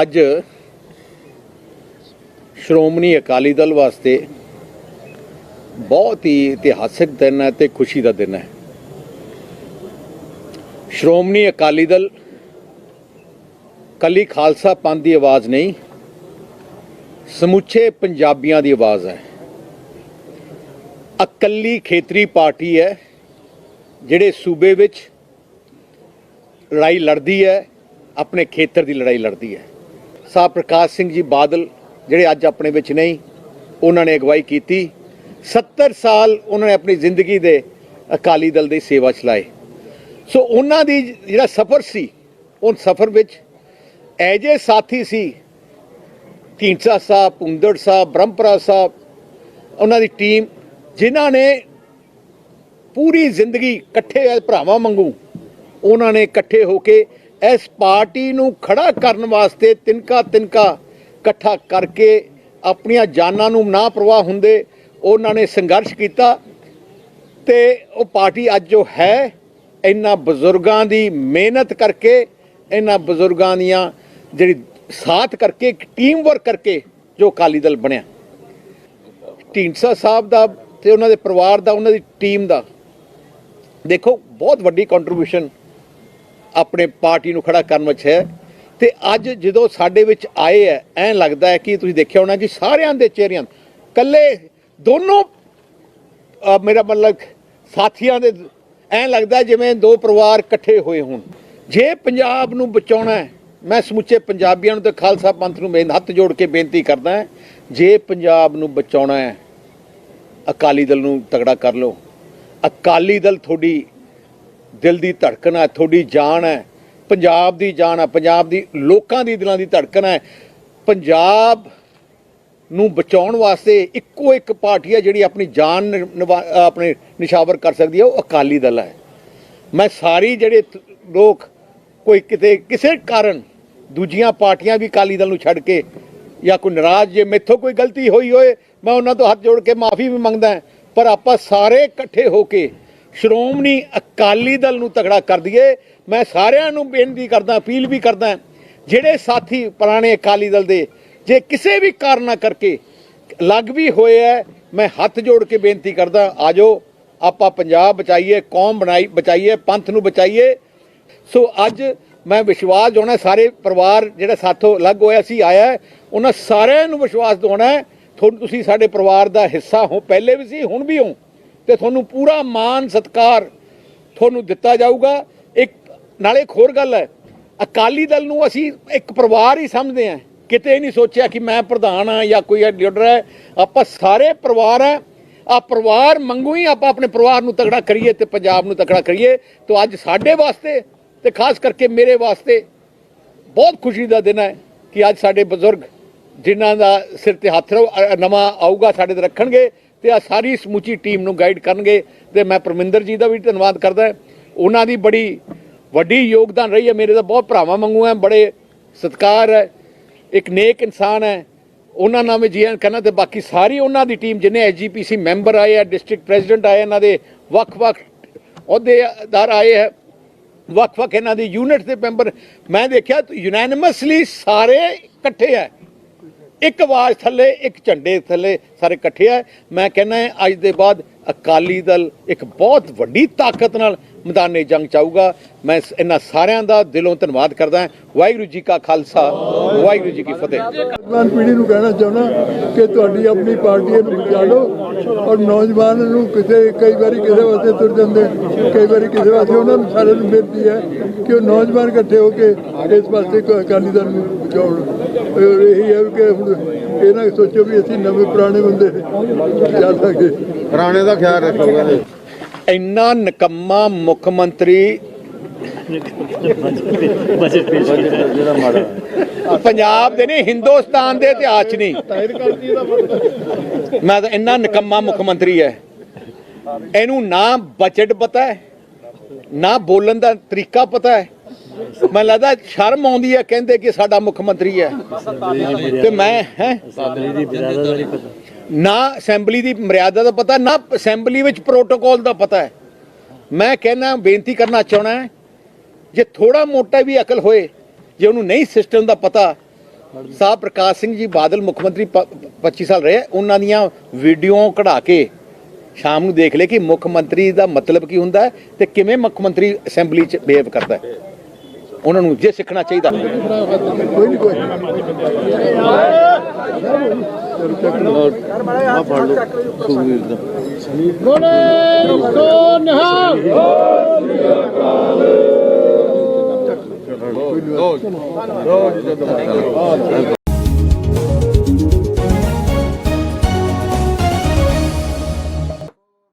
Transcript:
ਅੱਜ ਸ਼੍ਰੋਮਣੀ ਅਕਾਲੀ ਦਲ ਵਾਸਤੇ ਬਹੁਤ ਹੀ ਇਤਿਹਾਸਿਕ ਦਿਨ ਹੈ ਤੇ ਖੁਸ਼ੀ ਦਾ ਦਿਨ ਹੈ। ਸ਼੍ਰੋਮਣੀ ਅਕਾਲੀ ਦਲ, ਕੱਲੀ ਖਾਲਸਾ ਪੰਥ ਦੀ ਆਵਾਜ਼ ਨਹੀਂ, ਸਮੁੱਚੇ ਪੰਜਾਬੀਆਂ ਦੀ ਆਵਾਜ਼ ਹੈ। ਇਕੱਲੀ ਖੇਤਰੀ ਪਾਰਟੀ ਹੈ ਜਿਹੜੇ ਸੂਬੇ ਵਿੱਚ ਲੜਾਈ ਲੜਦੀ ਹੈ, ਆਪਣੇ ਖੇਤਰ ਦੀ ਲੜਾਈ ਲੜਦੀ ਹੈ। ਸਾਹ ਪ੍ਰਕਾਸ਼ ਸਿੰਘ ਜੀ ਬਾਦਲ ਜਿਹੜੇ ਅੱਜ ਆਪਣੇ ਵਿੱਚ ਨਹੀਂ, ਉਹਨਾਂ ਨੇ ਅਗਵਾਈ ਕੀਤੀ। 70 ਸਾਲ ਉਹਨਾਂ ਨੇ ਆਪਣੀ ਜ਼ਿੰਦਗੀ ਦੇ ਅਕਾਲੀ ਦਲ ਦੀ ਸੇਵਾ ਚਲਾਏ ਸੋ ਉਹਨਾਂ ਦੀ ਜਿਹੜਾ ਸਫ਼ਰ ਸੀ ਉਹ ਸਫ਼ਰ ਵਿੱਚ ਐਜੇ ਸਾਥੀ ਸੀ, ਢੀਂਡਸਾ ਸਾਹਿਬ ਪੁੰਦੜ ਸਾਹਿਬ, ਬ੍ਰਹਮਪੁਰਾ ਸਾਹਿਬ, ਉਹਨਾਂ ਦੀ ਟੀਮ ਜਿਨ੍ਹਾਂ ਨੇ ਪੂਰੀ ਜ਼ਿੰਦਗੀ ਇਕੱਠੇ ਹੋਏ ਭਰਾਵਾਂ ਵਾਂਗੂ ਉਹਨਾਂ ਨੇ ਇਕੱਠੇ ਹੋ ਕੇ ਇਸ ਪਾਰਟੀ ਨੂੰ ਖੜਾ ਕਰਨ ਵਾਸਤੇ ਤਿਨਕਾ ਤਿਨਕਾ ਇਕੱਠਾ ਕਰਕੇ ਆਪਣੀਆਂ ਜਾਨਾਂ ਨੂੰ ਨਾ ਪ੍ਰਵਾਹ ਹੁੰਦੇ, ਉਹਨਾਂ ਨੇ ਸੰਘਰਸ਼ ਕੀਤਾ ਤੇ ਉਹ ਪਾਰਟੀ ਅੱਜ ਜੋ ਹੈ, ਇਹਨਾਂ ਬਜ਼ੁਰਗਾਂ ਦੀ ਮਿਹਨਤ ਕਰਕੇ, ਇਹਨਾਂ ਬਜ਼ੁਰਗਾਂ ਦੀਆਂ ਜਿਹੜੀ ਸਾਥ ਕਰਕੇ, ਇੱਕ ਟੀਮ ਵਰਕ ਕਰਕੇ ਜੋ ਅਕਾਲੀ ਦਲ ਬਣਿਆ। ਢੀਂਡਸਾ ਸਾਹਿਬ ਦਾ ਤੇ ਉਹਨਾਂ ਦੇ ਪਰਿਵਾਰ ਦਾ, ਉਹਨਾਂ ਦੀ ਟੀਮ ਦਾ। ਦੇਖੋ, ਬਹੁਤ ਵੱਡੀ ਕੰਟਰੀਬਿਊਸ਼ਨ ਆਪਣੇ ਪਾਰਟੀ ਨੂੰ ਖੜਾ ਕਰਨ ਵਿੱਚ ਹੈ। ਤੇ ਅੱਜ ਜਦੋਂ ਸਾਡੇ ਵਿੱਚ ਆਏ ਹੈ, ਐਂ ਲੱਗਦਾ ਹੈ ਕਿ ਤੁਸੀਂ ਦੇਖਿਆ ਹੋਣਾ ਕਿ ਸਾਰਿਆਂ ਦੇ ਚਿਹਰਿਆਂ ਕੱਲੇ ਦੋਨੋਂ ਮੇਰਾ ਮਤਲਬ ਸਾਥੀਆਂ ਦੇ ਐਂ ਲੱਗਦਾ ਜਿਵੇਂ ਦੋ ਪਰਿਵਾਰ ਇਕੱਠੇ ਹੋਏ ਹੋਣ। ਜੇ ਪੰਜਾਬ ਨੂੰ ਬਚਾਉਣਾ ਹੈ, ਮੈਂ ਸਮੁੱਚੇ ਪੰਜਾਬੀਆਂ ਨੂੰ ਤੇ ਖਾਲਸਾ ਪੰਥ ਨੂੰ ਬੇਨ ਹੱਥ ਜੋੜ ਕੇ ਬੇਨਤੀ ਕਰਦਾ ਜੇ ਪੰਜਾਬ ਨੂੰ ਬਚਾਉਣਾ ਹੈ, ਅਕਾਲੀ ਦਲ ਨੂੰ ਤਗੜਾ ਕਰ ਲਓ। ਅਕਾਲੀ ਦਲ ਤੁਹਾਡੀ ਦਿਲ ਦੀ ਧੜਕਣ ਹੈ ਤੁਹਾਡੀ ਜਾਨ ਹੈ, ਪੰਜਾਬ ਦੀ ਜਾਨ ਹੈ ਪੰਜਾਬ ਦੀ, ਲੋਕਾਂ ਦੀ ਦਿਲਾਂ ਦੀ ਧੜਕਣ ਹੈ। ਪੰਜਾਬ ਨੂੰ ਬਚਾਉਣ ਵਾਸਤੇ ਇੱਕੋ ਇੱਕ ਪਾਰਟੀ ਹੈ ਜਿਹੜੀ ਆਪਣੀ ਜਾਨ ਨਿ- ਆਪਣੇ ਨਿਸ਼ਾਵਰ ਕਰ ਸਕਦੀ ਹੈ ਉਹ ਅਕਾਲੀ ਦਲ ਹੈ ਮੈਂ ਸਾਰੀ ਜਿਹੜੇ ਲੋਕ ਕੋਈ ਕਿਤੇ, ਕਿਸੇ ਕਾਰਨ ਦੂਜੀਆਂ ਪਾਰਟੀਆਂ ਵੀ ਅਕਾਲੀ ਦਲ ਨੂੰ ਛੱਡ ਕੇ ਜਾਂ ਕੋਈ ਨਾਰਾਜ਼ ਜੇ ਮੈਥੋਂ ਕੋਈ ਗਲਤੀ ਹੋਈ ਹੋਏ, ਮੈਂ ਉਹਨਾਂ ਤੋਂ ਹੱਥ ਜੋੜ ਕੇ ਮਾਫੀ ਵੀ ਮੰਗਦਾ, ਪਰ ਆਪਾਂ ਸਾਰੇ ਇਕੱਠੇ ਹੋ ਕੇ ਸ਼੍ਰੋਮਣੀ ਅਕਾਲੀ ਦਲ ਨੂੰ ਤਗੜਾ ਕਰ ਦਈਏ। ਮੈਂ ਸਾਰਿਆਂ ਨੂੰ ਬੇਨਤੀ ਕਰਦਾ, ਅਪੀਲ ਵੀ ਕਰਦਾ, ਜਿਹੜੇ ਸਾਥੀ ਪੁਰਾਣੇ ਅਕਾਲੀ ਦਲ ਦੇ, ਜੇ ਕਿਸੇ ਵੀ ਕਾਰਨਾ ਕਰਕੇ ਲੱਗ ਵੀ ਹੋਏ ਹੈ ਮੈਂ ਹੱਥ ਜੋੜ ਕੇ ਬੇਨਤੀ ਕਰਦਾ, ਆਜੋ, ਆਪਾਂ ਪੰਜਾਬ ਬਚਾਈਏ, ਕੌਮ ਬਣਾਈ, ਬਚਾਈਏ, ਪੰਥ ਨੂੰ ਬਚਾਈਏ। ਸੋ ਅੱਜ ਮੈਂ ਵਿਸ਼ਵਾਸ ਦਿਵਾਉਣਾ, ਸਾਰੇ ਪਰਿਵਾਰ ਜਿਹੜਾ ਸਾਥੋਂ ਅਲੱਗ ਹੋਇਆ ਸੀ, ਆਇਆ ਉਹਨਾਂ ਸਾਰਿਆਂ ਨੂੰ ਵਿਸ਼ਵਾਸ ਦਿਵਾਉਣਾ ਤੁਹਾਨੂੰ ਤੁਸੀਂ ਸਾਡੇ ਪਰਿਵਾਰ ਦਾ ਹਿੱਸਾ ਹੋ, ਪਹਿਲੇ ਵੀ ਸੀ, ਹੁਣ ਵੀ ਹੋ। ਤੇ ਤੁਹਾਨੂੰ ਪੂਰਾ ਮਾਣ ਸਤਿਕਾਰ ਤੁਹਾਨੂੰ ਦਿੱਤਾ ਜਾਊਗਾ। ਇੱਕ ਨਾਲੇ ਇੱਕ ਹੋਰ ਗੱਲ ਹੈ, ਅਕਾਲੀ ਦਲ ਨੂੰ ਅਸੀਂ ਇੱਕ ਪਰਿਵਾਰ ਹੀ ਸਮਝਦੇ ਹਾਂ। ਕਿਤੇ ਨਹੀਂ ਸੋਚਿਆ ਕਿ ਮੈਂ ਪ੍ਰਧਾਨ ਹਾਂ ਜਾਂ ਕੋਈ ਲੀਡਰ ਹੈ। ਆਪਾਂ ਸਾਰੇ ਪਰਿਵਾਰ ਹੈ। ਆ ਪਰਿਵਾਰ ਮੰਗੂ ਹੀ ਆਪਾਂ ਆਪਣੇ ਪਰਿਵਾਰ ਨੂੰ ਤਕੜਾ ਕਰੀਏ ਤੇ ਪੰਜਾਬ ਨੂੰ ਤਕੜਾ ਕਰੀਏ। ਤਾਂ ਅੱਜ ਸਾਡੇ ਵਾਸਤੇ ਤੇ ਖਾਸ ਕਰਕੇ ਮੇਰੇ ਵਾਸਤੇ ਬਹੁਤ ਖੁਸ਼ੀ ਦਾ ਦਿਨ ਹੈ ਕਿ ਅੱਜ ਸਾਡੇ ਬਜ਼ੁਰਗ ਜਿਨ੍ਹਾਂ ਦਾ ਸਿਰ ਤੇ ਹੱਥ ਰੋ- ਨਵਾਂ ਆਊਗਾ, ਸਾਡੇ ਤੇ ਰੱਖਣਗੇ। ਤੇ ਆ ਸਾਰੀ ਸਮੁੱਚੀ ਟੀਮ ਨੂੰ ਗਾਈਡ ਕਰਨਗੇ ਤੇ ਮੈਂ ਪਰਮਿੰਦਰ ਜੀ ਦਾ ਵੀ ਧੰਨਵਾਦ ਕਰਦਾ ਉਹਨਾਂ ਦੀ ਬੜੀ ਵੱਡੀ ਯੋਗਦਾਨ ਰਹੀ ਹੈ, ਮੇਰੇ ਦਾ ਬਹੁਤ ਭਰਾਵਾਂ ਵਾਂਗੂ ਹੈ, ਬੜੇ ਸਤਿਕਾਰ ਹੈ, ਇੱਕ ਨੇਕ ਇਨਸਾਨ ਹੈ। ਉਹਨਾਂ ਨਾਲ ਮੈਂ ਜੀਐਨ ਕਰਨਾ ਤੇ ਬਾਕੀ ਸਾਰੀ ਉਹਨਾਂ ਦੀ ਟੀਮ ਜਿਨੇ ਐਸਜੀਪੀਸੀ ਮੈਂਬਰ ਆਏ ਆ ਡਿਸਟ੍ਰਿਕਟ ਪ੍ਰੈਜ਼ੀਡੈਂਟ ਆਏ ਇਹਨਾਂ ਦੇ ਵੱਖ-ਵੱਖ ਅਹੁਦੇਦਾਰ ਆਏ ਹੈ ਵੱਖ-ਵੱਖ ਇਹਨਾਂ ਦੀ ਯੂਨਿਟ ਦੇ ਮੈਂਬਰ ਮੈਂ ਦੇਖਿਆ ਯੂਨੈਨਿਮਸਲੀ ਸਾਰੇ ਇਕੱਠੇ ਹੈ ਇੱਕ ਆਵਾਜ਼ ਥੱਲੇ, ਇੱਕ ਝੰਡੇ ਥੱਲੇ ਸਾਰੇ ਇਕੱਠੇ ਆ। ਮੈਂ ਕਹਿੰਦਾ ਹੈ, ਅੱਜ ਦੇ ਬਾਅਦ ਅਕਾਲੀ ਦਲ ਇੱਕ ਬਹੁਤ ਵੱਡੀ ਤਾਕਤ ਨਾਲ ਮੈਦਾਨੇ ਜੰਗ ਚਾਹੂਗਾ ਮੈਂ ਇਹਨਾਂ ਸਾਰਿਆਂ ਦਾ ਦਿਲੋਂ ਧੰਨਵਾਦ ਕਰਦਾ ਹਾਂ। ਵਾਹਿਗੁਰੂ ਜੀ ਕਾ ਖਾਲਸਾ, ਵਾਹਿਗੁਰੂ ਜੀ ਕੀ ਫਤਿਹ। ਨੌਜਵਾਨ ਪੀੜ੍ਹੀ ਨੂੰ ਕਹਿਣਾ ਚਾਹੁੰਦਾ ਕਿ ਤੁਹਾਡੀ ਆਪਣੀ ਪਾਰਟੀ ਨੂੰ ਬਚਾ ਔਰ ਨੌਜਵਾਨ ਨੂੰ ਕਿਸੇ ਕਈ ਵਾਰੀ ਕਿਸੇ ਵਾਸਤੇ ਤੁਰ ਜਾਂਦੇ, ਕਈ ਵਾਰੀ ਕਿਸੇ ਵਾਸਤੇ ਉਹਨਾਂ ਨੂੰ ਸਾਰਿਆਂ ਨੂੰ ਬੇਨਤੀ ਹੈ ਕਿ ਉਹ ਨੌਜਵਾਨ ਇਕੱਠੇ ਹੋ ਕੇ ਇਸ ਪਾਸੇ ਅਕਾਲੀ ਦਲ ਨੂੰ ਬਚਾਉਣ। ਇਹੀ ਹੈ ਕਿ ਹੁਣ ਇਹ ਨਾ ਸੋਚੋ ਵੀ ਅਸੀਂ ਨਵੇਂ ਪੁਰਾਣੇ ਬੰਦੇ ਜਾ ਸਕਦੇ ਪੁਰਾਣੇ ਦਾ ਖਿਆਲ ਰੱਖੋਗਾ ਜੀ ਇੰਨਾ ਨਕੰਮਾ ਮੁੱਖ ਮੰਤਰੀ ਬਜਟ ਪੇਸ਼ ਕੀਤਾ ਜਿਹੜਾ ਮਾੜਾ ਪੰਜਾਬ ਦੇ ਨਹੀਂ ਹਿੰਦੁਸਤਾਨ ਦੇ ਇਤਿਹਾਸ 'ਚ ਨਹੀਂ। ਮੈਂ ਤਾਂ ਇੰਨਾ ਨਕੰਮਾ ਮੁੱਖ ਮੰਤਰੀ ਹੈ। ਇਹਨੂੰ ਨਾ ਬਜਟ ਪਤਾ ਹੈ ਨਾ ਬੋਲਣ ਦਾ ਤਰੀਕਾ ਪਤਾ ਹੈ ਮੈਨੂੰ ਲੱਗਦਾ ਸ਼ਰਮ ਆਉਂਦੀ ਹੈ ਕਹਿੰਦੇ ਕਿ ਸਾਡਾ ਮੁੱਖ ਮੰਤਰੀ ਹੈ। ਤੇ ਮੈਂ ਹੈ? ਨਾ ਅਸੈਂਬਲੀ ਦੀ ਮਰਿਆਦਾ ਦਾ ਪਤਾ ਨਾ ਅਸੈਂਬਲੀ ਵਿੱਚ ਪ੍ਰੋਟੋਕਾਲ ਦਾ ਪਤਾ ਹੈ। ਮੈਂ ਕਹਿਣਾ ਬੇਨਤੀ ਕਰਨਾ ਚਾਹਣਾ ਹੈ ਜੇ ਥੋੜਾ ਮੋਟਾ ਵੀ ਅਕਲ ਹੋਏ ਜੇ ਉਹਨੂੰ ਨਹੀਂ ਸਿਸਟਮ ਦਾ ਪਤਾ ਸਾਹਿਬ ਪ੍ਰਕਾਸ਼ ਸਿੰਘ ਜੀ ਬਾਦਲ ਮੁੱਖ ਮੰਤਰੀ ਪ- 25 ਸਾਲ ਰਹੇ ਉਹਨਾਂ ਦੀਆਂ ਵੀਡੀਓ ਕਢਾ ਕੇ ਸ਼ਾਮ ਨੂੰ ਦੇਖ ਲੈ ਕਿ ਮੁੱਖ ਮੰਤਰੀ ਦਾ ਮਤਲਬ ਕੀ ਹੁੰਦਾ ਹੈ ਤੇ ਕਿਵੇਂ ਮੁੱਖ ਮੰਤਰੀ ਅਸੈਂਬਲੀ 'ਚ ਬਿਹੇਵ ਕਰਦਾ ਹੈ। ਉਹਨਾਂ ਨੂੰ ਜੇ ਸਿੱਖਣਾ ਚਾਹੀਦਾ। ਕੋਈ ਨਹੀਂ ਕੋਈ ਆ ਫੜ ਲਓ। ਸੁਖਵੀਰ ਦਾ ਕੋਈ ਨਹੀਂ।